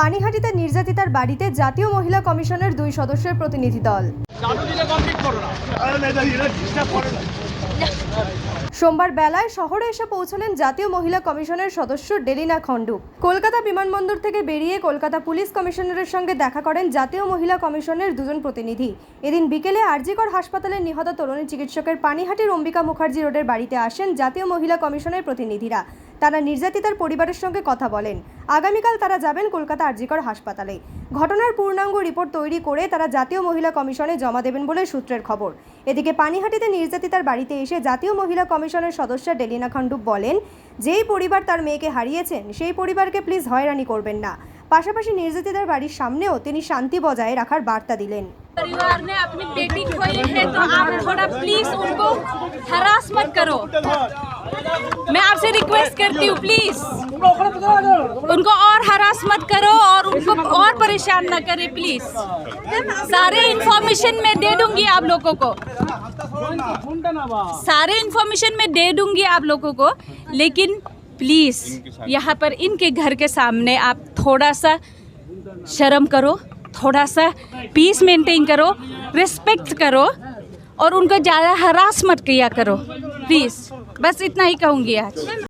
পানিহাটিতে নির্যাতিতার বাড়িতে জাতীয় মহিলা কমিশনের দুই সদস্যের প্রতিনিধি দল। সোমবার বেলায় শহরে এসে পৌঁছলেন জাতীয় মহিলা কমিশনের সদস্য ডেলিনা খন্ডুক কলকাতা বিমানবন্দর থেকে বেরিয়ে কলকাতা পুলিশ কমিশনারের সঙ্গে দেখা করেন জাতীয় মহিলা কমিশনের দুজন প্রতিনিধি। এদিন বিকেলে আরজিকর হাসপাতালে নিহত তরুণী চিকিৎসকের পানিহাটির অম্বিকা মুখার্জি রোডের বাড়িতে আসেন জাতীয় মহিলা কমিশনের প্রতিনিধিরা। তারা নির্যাতিতার পরিবারের সঙ্গে কথা বলেন আগামীকাল তারা যাবেন কলকাতা আরজিকর হাসপাতালে ঘটনার পূর্ণাঙ্গ রিপোর্ট তৈরি করে তারা জাতীয় মহিলা কমিশনে জমা দেবেন বলে সূত্রের খবর এদিকে পানিহাটিতে নির্যাতিতার বাড়িতে এসে জাতীয় মহিলা কমিশনের সদস্য ডেলিনা খান্ডুপ বলেন যেই পরিবার তার মেয়েকে হারিয়েছেন সেই পরিবারকে প্লিজ হয়রানি করবেন না পাশাপাশি নির্যাতিতার বাড়ির সামনেও তিনি শান্তি বজায় রাখার বার্তা দিলেন परिवार ने अपनी बेटी खोई है तो आप थोड़ा प्लीज उनको हरास मत करो आपसे रिक्वेस्ट करती हूँ प्लीज़ उनको और हरास मत करो और उनको और परेशान ना करे प्लीज़ सारे इंफॉर्मेशन मैं दे दूँगी आप लोगों को. सारे इन्फॉर्मेशन मैं दे दूँगी आप लोगों को, लेकिन प्लीज़ यहाँ पर इनके घर के सामने आप थोड़ा सा शर्म करो थोड़ा सा पीस मेंटेन करो रिस्पेक्ट करो, और उनको ज़्यादा हरास मत किया करो प्लीज़ बस इतना ही कहूँगी आज।